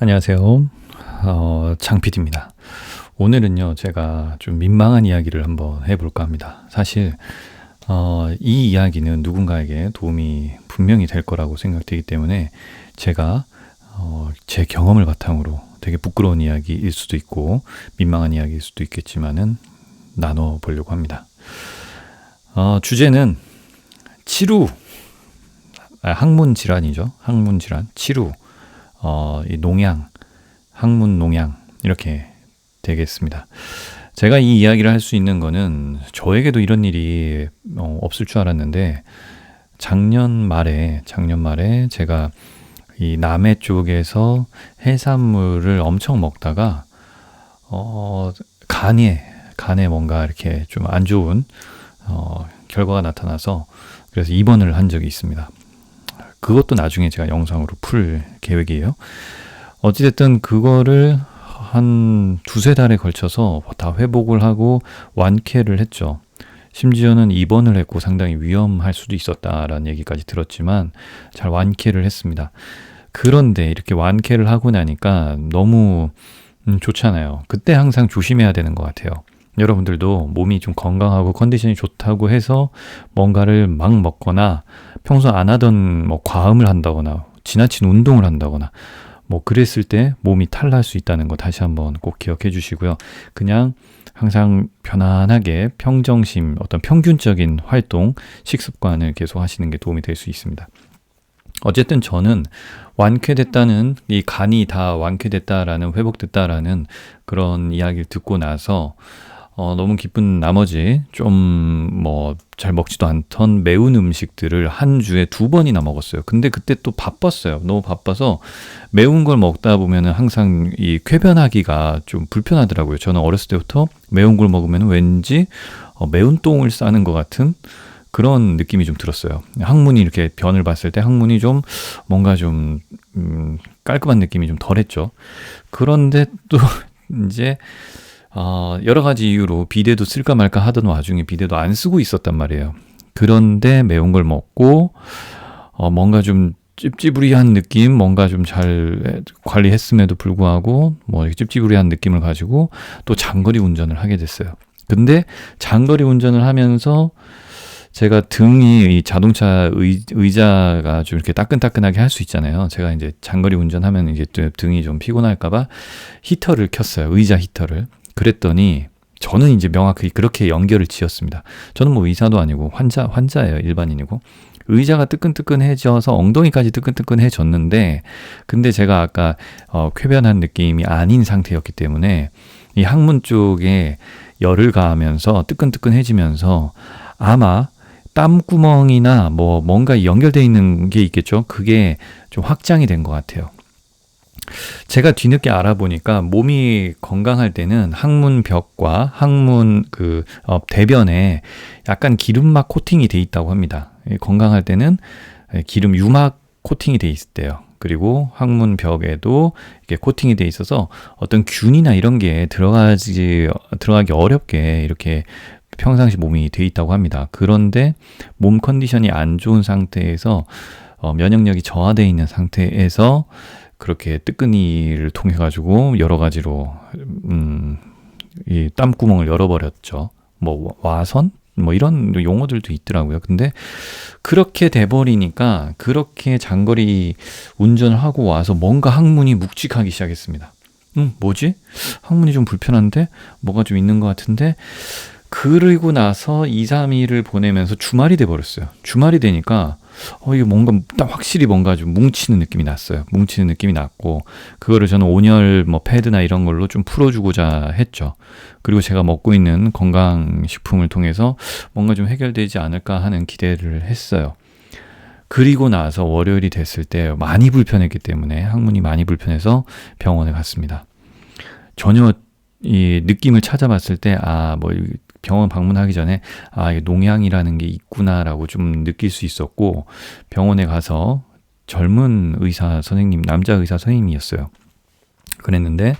안녕하세요. 어, 장PD입니다. 오늘은요, 제가 좀 민망한 이야기를 한번 해볼까 합니다. 사실, 어, 이 이야기는 누군가에게 도움이 분명히 될 거라고 생각되기 때문에 제가 어, 제 경험을 바탕으로 되게 부끄러운 이야기일 수도 있고 민망한 이야기일 수도 있겠지만은 나눠보려고 합니다. 어, 주제는 치루, 아, 항문 질환이죠. 항문 질환, 치루, 어, 이 농양, 항문 농양 이렇게 되겠습니다. 제가 이 이야기를 할 수 있는 거는 저에게도 이런 일이 어, 없을 줄 알았는데 작년 말에 작년 말에 제가 이 남해 쪽에서 해산물을 엄청 먹다가 어 간에 간에 뭔가 이렇게 좀 안 좋은 어 결과가 나타나서 그래서 입원을 한 적이 있습니다. 그것도 나중에 제가 영상으로 풀 계획이에요. 어찌됐든 그거를 한 두세 달에 걸쳐서 다 회복을 하고 완쾌를 했죠. 심지어는 입원을 했고 상당히 위험할 수도 있었다라는 얘기까지 들었지만 잘 완쾌를 했습니다. 그런데 이렇게 완쾌를 하고 나니까 너무 음, 좋잖아요. 그때 항상 조심해야 되는 것 같아요. 여러분들도 몸이 좀 건강하고 컨디션이 좋다고 해서 뭔가를 막 먹거나 평소 안 하던 뭐 과음을 한다거나 지나친 운동을 한다거나 뭐 그랬을 때 몸이 탈날 수 있다는 거 다시 한번 꼭 기억해 주시고요. 그냥 항상 편안하게 평정심, 어떤 평균적인 활동, 식습관을 계속 하시는 게 도움이 될 수 있습니다. 어쨌든 저는 완쾌됐다는 이 간이 다 완쾌됐다라는 회복됐다라는 그런 이야기를 듣고 나서 어, 너무 기쁜 나머지 좀 뭐 잘 먹지도 않던 매운 음식들을 한 주에 두 번이나 먹었어요. 근데 그때 또 바빴어요. 너무 바빠서 매운 걸 먹다 보면은 항상 이 쾌변하기가 좀 불편하더라고요. 저는 어렸을 때부터 매운 걸 먹으면 왠지 어, 매운 똥을 싸는 것 같은 그런 느낌이 좀 들었어요. 항문이 이렇게 변을 봤을 때 항문이 좀 뭔가 좀 음, 깔끔한 느낌이 좀 덜했죠. 그런데 또 이제 어, 여러 가지 이유로 비데도 쓸까 말까 하던 와중에 비데도 안 쓰고 있었단 말이에요. 그런데 매운 걸 먹고 어, 뭔가 좀 찝찝으리한 느낌, 뭔가 좀 잘 관리했음에도 불구하고 뭐 찝찝으리한 느낌을 가지고 또 장거리 운전을 하게 됐어요. 근데 장거리 운전을 하면서 제가 등이 이 자동차 의, 의자가 좀 이렇게 따끈따끈하게 할 수 있잖아요. 제가 이제 장거리 운전하면 이제 등이 좀 피곤할까봐 히터를 켰어요. 의자 히터를. 그랬더니 저는 이제 명확히 그렇게 연결을 지었습니다. 저는 뭐 의사도 아니고 환자, 환자예요. 일반인이고. 의자가 뜨끈뜨끈해져서 엉덩이까지 뜨끈뜨끈해졌는데, 근데 제가 아까, 어, 쾌변한 느낌이 아닌 상태였기 때문에, 이 항문 쪽에 열을 가하면서 뜨끈뜨끈해지면서 아마 땀구멍이나 뭐 뭔가 연결되어 있는 게 있겠죠. 그게 좀 확장이 된 것 같아요. 제가 뒤늦게 알아보니까 몸이 건강할 때는 항문 벽과 항문 그 어, 대변에 약간 기름막 코팅이 돼 있다고 합니다. 건강할 때는 기름 유막 코팅이 돼 있대요. 그리고 항문 벽에도 이렇게 코팅이 돼 있어서 어떤 균이나 이런 게 들어가지 들어가기 어렵게 이렇게 평상시 몸이 돼 있다고 합니다. 그런데 몸 컨디션이 안 좋은 상태에서 어, 면역력이 저하되어 있는 상태에서 그렇게 뜨끈이를 통해 가지고 여러 가지로 음, 이 땀구멍을 열어버렸죠. 뭐 와선 뭐 이런 용어들도 있더라고요. 근데 그렇게 돼버리니까 그렇게 장거리 운전을 하고 와서 뭔가 항문이 묵직하기 시작했습니다. 음, 뭐지? 항문이 좀 불편한데? 뭐가 좀 있는 것 같은데? 그리고 나서 2, 3일을 보내면서 주말이 돼버렸어요. 주말이 되니까 어, 이게 뭔가 딱 확실히 뭔가 좀 뭉치는 느낌이 났어요. 뭉치는 느낌이 났고, 그거를 저는 온열 뭐 패드나 이런 걸로 좀 풀어주고자 했죠. 그리고 제가 먹고 있는 건강식품을 통해서 뭔가 좀 해결되지 않을까 하는 기대를 했어요. 그리고 나서 월요일이 됐을 때 많이 불편했기 때문에 항문이 많이 불편해서 병원에 갔습니다. 전혀 이 느낌을 찾아봤을 때, 아, 뭐, 병원 방문하기 전에 아, 이게 농양이라는 게 있구나라고 좀 느낄 수 있었고 병원에 가서 젊은 의사 선생님, 남자 의사 선생님이었어요. 그랬는데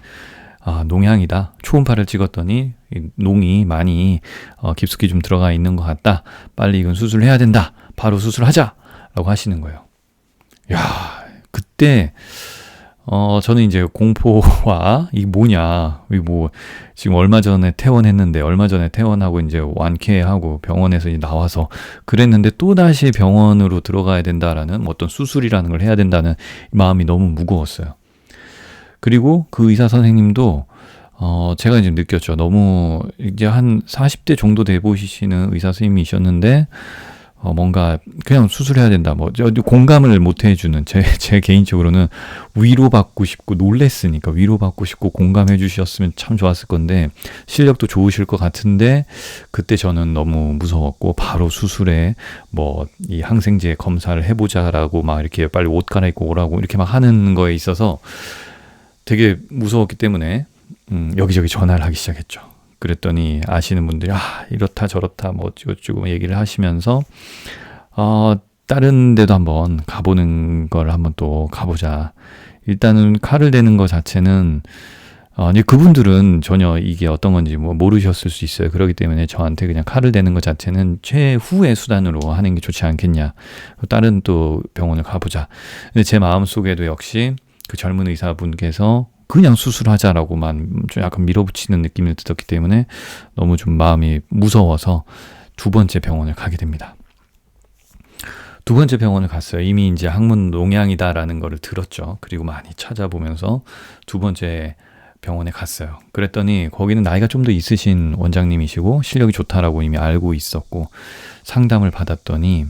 아, 농양이다. 초음파를 찍었더니 농이 많이 어, 깊숙이 좀 들어가 있는 것 같다. 빨리 이건 수술해야 된다. 바로 수술하자. 라고 하시는 거예요. 야, 그때 어, 저는 이제 공포와 이 뭐냐, 이 뭐, 지금 얼마 전에 퇴원했는데, 얼마 전에 퇴원하고 이제 완쾌하고 병원에서 이제 나와서 그랬는데 또다시 병원으로 들어가야 된다라는 뭐 어떤 수술이라는 걸 해야 된다는 마음이 너무 무거웠어요. 그리고 그 의사 선생님도 어, 제가 이제 느꼈죠. 너무 이제 한 40대 정도 돼 보시는 의사 선생님이셨는데, 어, 뭔가 그냥 수술해야 된다. 뭐 공감을 못 해주는 제, 제 개인적으로는 위로받고 싶고 놀랬으니까 위로받고 싶고 공감해 주셨으면 참 좋았을 건데 실력도 좋으실 것 같은데 그때 저는 너무 무서웠고 바로 수술에 뭐 이 항생제 검사를 해보자라고 막 이렇게 빨리 옷 갈아입고 오라고 이렇게 막 하는 거에 있어서 되게 무서웠기 때문에 음, 여기저기 전화를 하기 시작했죠. 그랬더니 아시는 분들이 아 이렇다 저렇다 뭐 어쩌고저쩌고 얘기를 하시면서 어 다른 데도 한번 가보는 걸 한번 또 가보자. 일단은 칼을 대는 것 자체는 어, 이제 그분들은 전혀 이게 어떤 건지 뭐 모르셨을 수 있어요. 그렇기 때문에 저한테 그냥 칼을 대는 것 자체는 최후의 수단으로 하는 게 좋지 않겠냐. 다른 또 병원을 가보자. 근데 제 마음 속에도 역시 그 젊은 의사분께서 그냥 수술하자라고만 좀 약간 밀어붙이는 느낌을 들었기 때문에 너무 좀 마음이 무서워서 두 번째 병원을 가게 됩니다. 두 번째 병원을 갔어요. 이미 이제 항문 농양이다라는 거를 들었죠. 그리고 많이 찾아보면서 두 번째 병원에 갔어요. 그랬더니 거기는 나이가 좀 더 있으신 원장님이시고 실력이 좋다라고 이미 알고 있었고 상담을 받았더니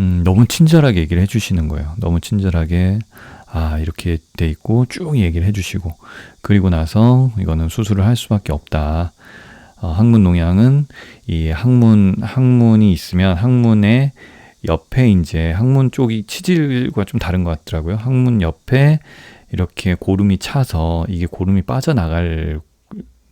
음, 너무 친절하게 얘기를 해주시는 거예요. 너무 친절하게 아, 이렇게 돼 있고 쭉 얘기를 해주시고 그리고 나서 이거는 수술을 할 수밖에 없다. 어, 항문 농양은 이 항문 항문이 있으면 항문의 옆에 이제 항문 쪽이 치질과 좀 다른 것 같더라고요. 항문 옆에 이렇게 고름이 차서 이게 고름이 빠져나갈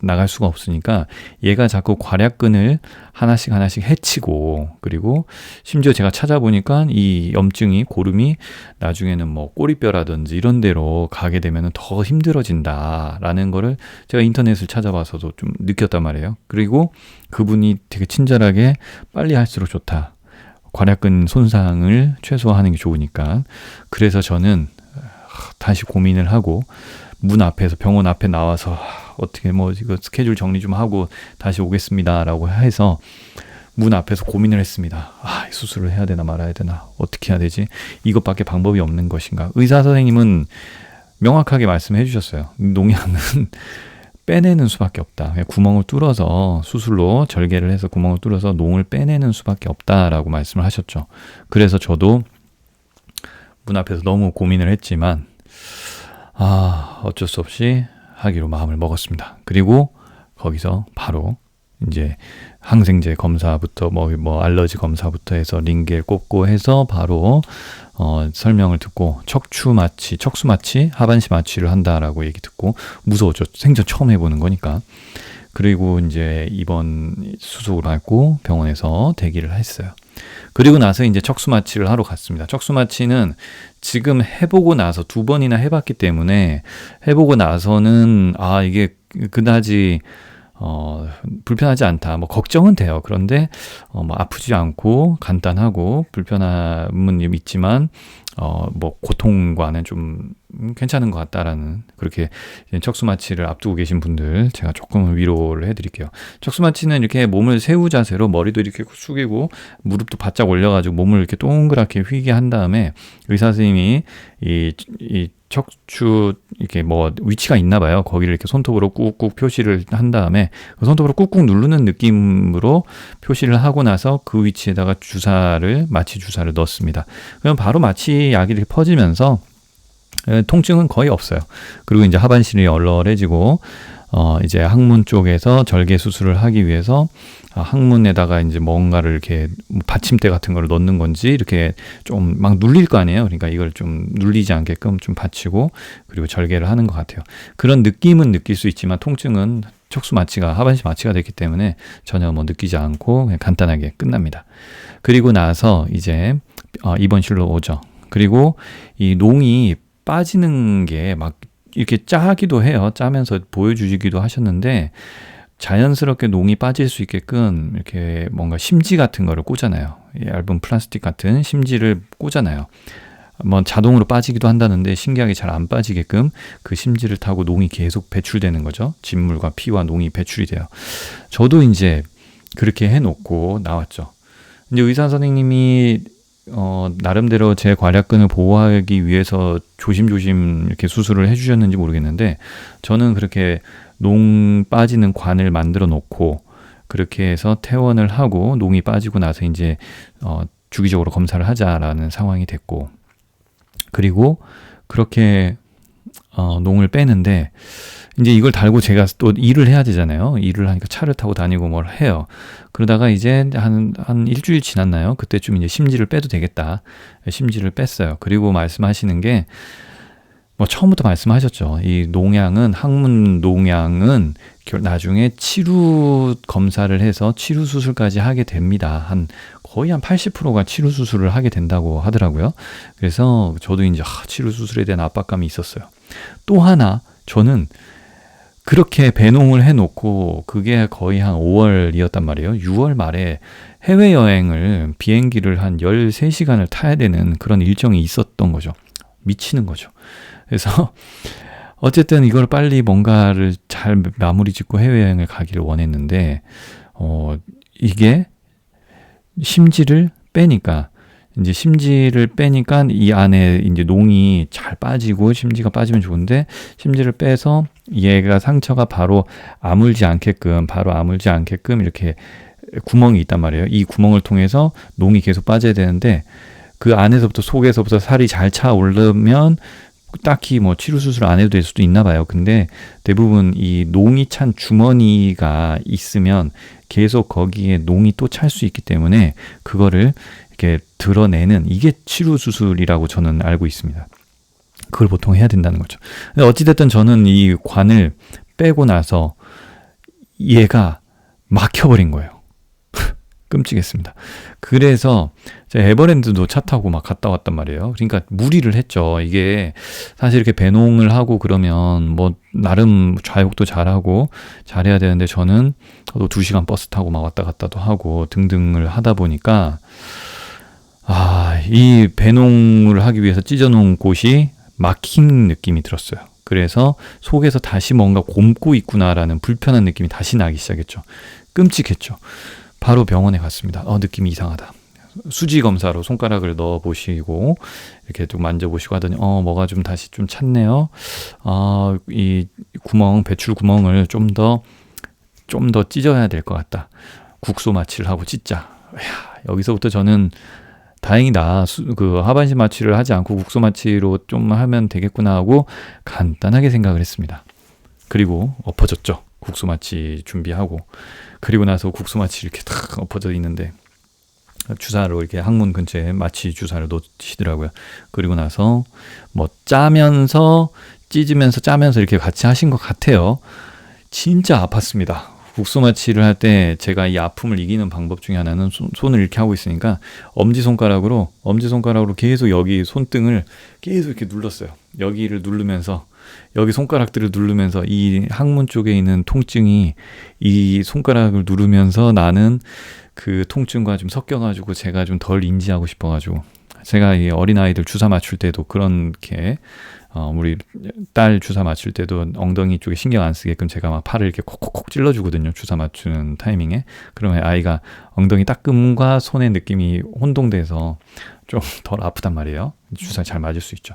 나갈 수가 없으니까 얘가 자꾸 괄약근을 하나씩 하나씩 해치고 그리고 심지어 제가 찾아보니까 이 염증이 고름이 나중에는 뭐 꼬리뼈라든지 이런 데로 가게 되면 더 힘들어진다라는 거를 제가 인터넷을 찾아봐서도 좀 느꼈단 말이에요. 그리고 그분이 되게 친절하게 빨리 할수록 좋다. 괄약근 손상을 최소화하는 게 좋으니까 그래서 저는 다시 고민을 하고 문 앞에서 병원 앞에 나와서 어떻게 뭐 이거 스케줄 정리 좀 하고 다시 오겠습니다라고 해서 문 앞에서 고민을 했습니다. 아, 수술을 해야 되나 말아야 되나 어떻게 해야 되지? 이것밖에 방법이 없는 것인가? 의사 선생님은 명확하게 말씀해 주셨어요. 농약은 빼내는 수밖에 없다. 구멍을 뚫어서 수술로 절개를 해서 구멍을 뚫어서 농을 빼내는 수밖에 없다라고 말씀을 하셨죠. 그래서 저도 문 앞에서 너무 고민을 했지만 아, 어쩔 수 없이 하기로 마음을 먹었습니다. 그리고 거기서 바로 이제 항생제 검사부터 뭐, 뭐 알러지 검사부터 해서 링겔 꽂고 해서 바로 어, 설명을 듣고 척추 마취, 척수 마취, 하반신 마취를 한다라고 얘기 듣고 무서웠죠. 생전 처음 해보는 거니까. 그리고 이제 이번 수속을 받고 병원에서 대기를 했어요. 그리고 나서 이제 척수 마취를 하러 갔습니다. 척수 마취는 지금 해보고 나서 두 번이나 해봤기 때문에 해보고 나서는 아 이게 그다지 어, 불편하지 않다. 뭐, 걱정은 돼요. 그런데, 어, 뭐, 아프지 않고, 간단하고, 불편함은 있지만, 어, 뭐, 고통과는 좀 괜찮은 것 같다라는, 그렇게 척수 마취를 앞두고 계신 분들, 제가 조금 위로를 해드릴게요. 척수 마취는 이렇게 몸을 세우 자세로 머리도 이렇게 숙이고, 무릎도 바짝 올려가지고 몸을 이렇게 동그랗게 휘게 한 다음에, 의사 선생님이 이, 이 척추 이렇게 뭐 위치가 있나 봐요. 거기를 이렇게 손톱으로 꾹꾹 표시를 한 다음에 그 손톱으로 꾹꾹 누르는 느낌으로 표시를 하고 나서 그 위치에다가 주사를 마취 주사를 넣습니다. 그럼 바로 마취 약이 이렇게 퍼지면서 통증은 거의 없어요. 그리고 이제 하반신이 얼얼해지고 어 이제 항문 쪽에서 절개 수술을 하기 위해서 아, 항문에다가 이제 뭔가를 이렇게 받침대 같은 거를 넣는 건지 이렇게 좀 막 눌릴 거 아니에요. 그러니까 이걸 좀 눌리지 않게끔 좀 받치고 그리고 절개를 하는 것 같아요. 그런 느낌은 느낄 수 있지만 통증은 척수 마취가 하반신 마취가 됐기 때문에 전혀 뭐 느끼지 않고 그냥 간단하게 끝납니다. 그리고 나서 이제 어, 입원실로 오죠. 그리고 이 농이 빠지는 게 막 이렇게 짜기도 해요. 짜면서 보여주시기도 하셨는데 자연스럽게 농이 빠질 수 있게끔 이렇게 뭔가 심지 같은 거를 꽂아놔요. 얇은 플라스틱 같은 심지를 꽂아놔요. 뭐 자동으로 빠지기도 한다는데 신기하게 잘 안 빠지게끔 그 심지를 타고 농이 계속 배출되는 거죠. 진물과 피와 농이 배출이 돼요. 저도 이제 그렇게 해놓고 나왔죠. 이제 의사 선생님이 어, 나름대로 제 괄약근을 보호하기 위해서 조심조심 이렇게 수술을 해주셨는지 모르겠는데 저는 그렇게 농 빠지는 관을 만들어 놓고 그렇게 해서 퇴원을 하고 농이 빠지고 나서 이제 어, 주기적으로 검사를 하자라는 상황이 됐고 그리고 그렇게 어, 농을 빼는데 이제 이걸 달고 제가 또 일을 해야 되잖아요. 일을 하니까 차를 타고 다니고 뭘 해요. 그러다가 이제 한, 한 일주일 지났나요? 그때쯤 이제 심지를 빼도 되겠다. 심지를 뺐어요. 그리고 말씀하시는 게, 뭐 처음부터 말씀하셨죠. 이 농양은, 항문 농양은 나중에 치료 검사를 해서 치료 수술까지 하게 됩니다. 한 거의 한 80%가 치료 수술을 하게 된다고 하더라고요. 그래서 저도 이제 치료 수술에 대한 압박감이 있었어요. 또 하나 저는 그렇게 배농을 해놓고 그게 거의 한 5월이었단 말이에요. 6월 말에 해외여행을 비행기를 한 13시간을 타야 되는 그런 일정이 있었던 거죠. 미치는 거죠. 그래서 어쨌든 이걸 빨리 뭔가를 잘 마무리 짓고 해외여행을 가기를 원했는데, 어, 이게 심지를 빼니까 이제 심지를 빼니까 이 안에 이제 농이 잘 빠지고 심지가 빠지면 좋은데 심지를 빼서 얘가 상처가 바로 아물지 않게끔 바로 아물지 않게끔 이렇게 구멍이 있단 말이에요. 이 구멍을 통해서 농이 계속 빠져야 되는데 그 안에서부터 속에서부터 살이 잘 차 오르면 딱히 뭐 치료 수술 안 해도 될 수도 있나 봐요. 근데 대부분 이 농이 찬 주머니가 있으면 계속 거기에 농이 또 찰 수 있기 때문에 그거를 이렇게 드러내는 이게 치료 수술이라고 저는 알고 있습니다. 그걸 보통 해야 된다는 거죠. 어찌됐든 저는 이 관을 빼고 나서 얘가 막혀버린 거예요. 끔찍했습니다. 그래서 에버랜드도 차 타고 막 갔다 왔단 말이에요. 그러니까 무리를 했죠. 이게 사실 이렇게 배농을 하고 그러면 뭐 나름 좌욕도 잘하고 잘해야 되는데 저는 또두 시간 버스 타고 막 왔다 갔다도 하고 등등을 하다 보니까 아, 이 배농을 하기 위해서 찢어놓은 곳이 막힌 느낌이 들었어요. 그래서 속에서 다시 뭔가 곰고 있구나라는 불편한 느낌이 다시 나기 시작했죠. 끔찍했죠. 바로 병원에 갔습니다. 어, 느낌이 이상하다. 수지 검사로 손가락을 넣어 보시고 이렇게 좀 만져보시고 하더니 어 뭐가 좀 다시 좀 찼네요. 아이 구멍 배출 구멍을 좀 더 좀 더 찢어야 될 것 같다. 국소 마취를 하고 찢자. 야 여기서부터 저는 다행이다. 수, 그 하반신 마취를 하지 않고 국소 마취로 좀 하면 되겠구나 하고 간단하게 생각을 했습니다. 그리고 엎어졌죠. 국소 마취 준비하고 그리고 나서 국소 마취 이렇게 탁 엎어져 있는데 주사로 이렇게 항문 근처에 마취 주사를 놓으시더라고요. 그리고 나서 뭐 짜면서 찢으면서 짜면서 이렇게 같이 하신 것 같아요. 진짜 아팠습니다. 국소마취를 할 때 제가 이 아픔을 이기는 방법 중에 하나는 손, 을 이렇게 하고 있으니까 엄지손가락으로 엄지손가락으로 계속 여기 손등을 계속 이렇게 눌렀어요. 여기를 누르면서 여기 손가락들을 누르면서 이 항문 쪽에 있는 통증이 이 손가락을 누르면서 나는 그 통증과 좀 섞여가지고 제가 좀 덜 인지하고 싶어가지고 제가 이 어린아이들 주사 맞출 때도 그렇게 어, 우리 딸 주사 맞출 때도 엉덩이 쪽에 신경 안 쓰게끔 제가 막 팔을 이렇게 콕콕콕 찔러주거든요. 주사 맞추는 타이밍에. 그러면 아이가 엉덩이 따끔과 손의 느낌이 혼동돼서 좀 덜 아프단 말이에요. 주사 잘 맞을 수 있죠.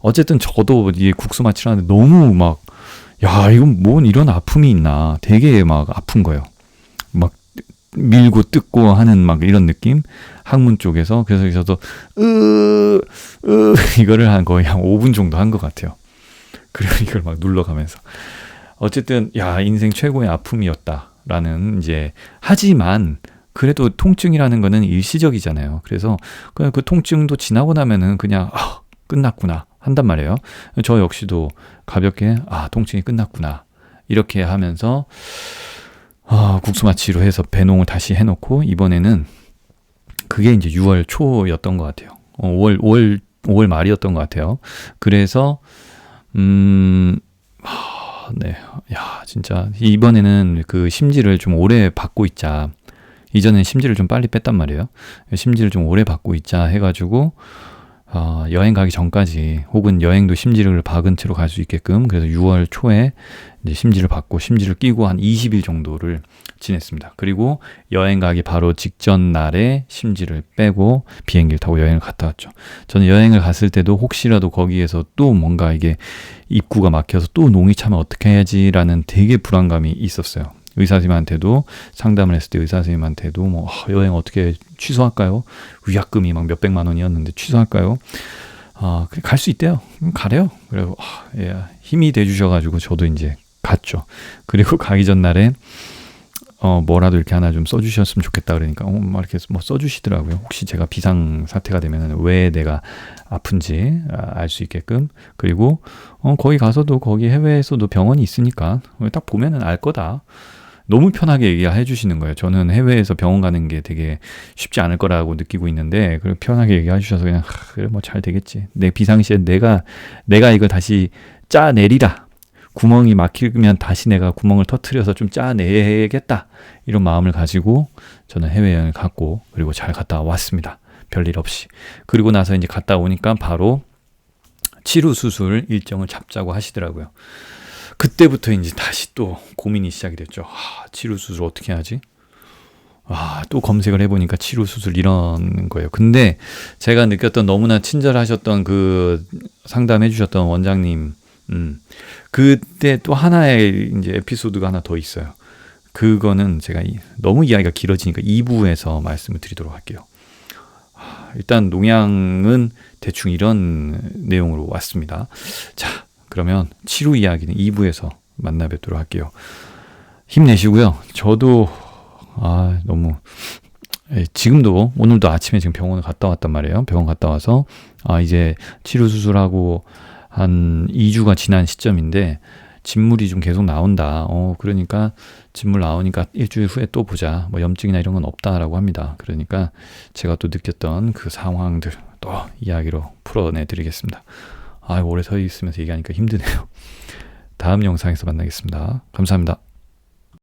어쨌든 저도 이 국수 맞추라는데 너무 막, 야, 이건 뭔 이런 아픔이 있나. 되게 막 아픈 거예요. 막 밀고 뜯고 하는 막 이런 느낌 학문 쪽에서 그래서 저도 으, 으 이거를 한 거의 한 5분 정도 한 것 같아요. 그리고 이걸 막 눌러가면서 어쨌든 야 인생 최고의 아픔이었다라는 이제 하지만 그래도 통증이라는 거는 일시적이잖아요. 그래서 그냥 그 통증도 지나고 나면은 그냥 아, 끝났구나 한단 말이에요. 저 역시도 가볍게 아 통증이 끝났구나 이렇게 하면서 아, 국수마취로 해서 배농을 다시 해놓고 이번에는 그게 이제 6월 초였던 것 같아요. 어, 5월 5월 5월 말이었던 것 같아요. 그래서 음, 하, 네, 야 진짜 이번에는 그 심지를 좀 오래 받고 있자. 이전엔 심지를 좀 빨리 뺐단 말이에요. 심지를 좀 오래 받고 있자 해가지고 어, 여행 가기 전까지 혹은 여행도 심지를 박은 채로 갈 수 있게끔 그래서 6월 초에 이제 심지를 받고 심지를 끼고 한 20일 정도를 지냈습니다. 그리고 여행 가기 바로 직전 날에 심지를 빼고 비행기를 타고 여행을 갔다 왔죠. 저는 여행을 갔을 때도 혹시라도 거기에서 또 뭔가 이게 입구가 막혀서 또 농이 차면 어떻게 해야지라는 되게 불안감이 있었어요. 의사 선생님한테도 상담을 했을 때 의사 선생님한테도 뭐 아, 여행 어떻게 취소할까요? 위약금이 막 몇백만 원이었는데 취소할까요? 아, 갈수 있대요. 가래요. 그리고 아, 예, 힘이 돼 주셔 가지고 저도 이제 갔죠. 그리고 가기 전날에 어 뭐라도 이렇게 하나 좀 써주셨으면 좋겠다 그러니까 어 막 이렇게 뭐 써주시더라고요. 혹시 제가 비상 사태가 되면은 왜 내가 아픈지 아, 알수 있게끔 그리고 어 거기 가서도 거기 해외에서도 병원이 있으니까 딱 보면은 알 거다. 너무 편하게 얘기해 주시는 거예요. 저는 해외에서 병원 가는 게 되게 쉽지 않을 거라고 느끼고 있는데 그걸 편하게 얘기해 주셔서 그냥 하, 그래 뭐 잘 되겠지. 내 비상시에 내가 내가 이걸 다시 짜 내리라. 구멍이 막히면 다시 내가 구멍을 터트려서 좀 짜내야겠다. 이런 마음을 가지고 저는 해외여행을 갔고 그리고 잘 갔다 왔습니다. 별일 없이. 그리고 나서 이제 갔다 오니까 바로 치료 수술 일정을 잡자고 하시더라고요. 그때부터 이제 다시 또 고민이 시작이 됐죠. 아, 치료 수술 어떻게 하지? 아, 또 검색을 해보니까 치료 수술 이런 거예요. 근데 제가 느꼈던 너무나 친절하셨던 그 상담해 주셨던 원장님, 음, 그때 또 하나의 이제 에피소드가 하나 더 있어요. 그거는 제가 너무 이야기가 길어지니까 2부에서 말씀을 드리도록 할게요. 일단 농양은 대충 이런 내용으로 왔습니다. 자, 그러면 치료 이야기는 2부에서 만나 뵙도록 할게요. 힘내시고요. 저도 아, 너무 예, 지금도 오늘도 아침에 지금 병원을 갔다 왔단 말이에요. 병원 갔다 와서 아, 이제 치료 수술하고 한 2주가 지난 시점인데 진물이 좀 계속 나온다. 어, 그러니까 진물 나오니까 일주일 후에 또 보자. 뭐 염증이나 이런 건 없다라고 합니다. 그러니까 제가 또 느꼈던 그 상황들 또 이야기로 풀어내 드리겠습니다. 아, 오래 서 있으면서 얘기하니까 힘드네요. 다음 영상에서 만나겠습니다. 감사합니다.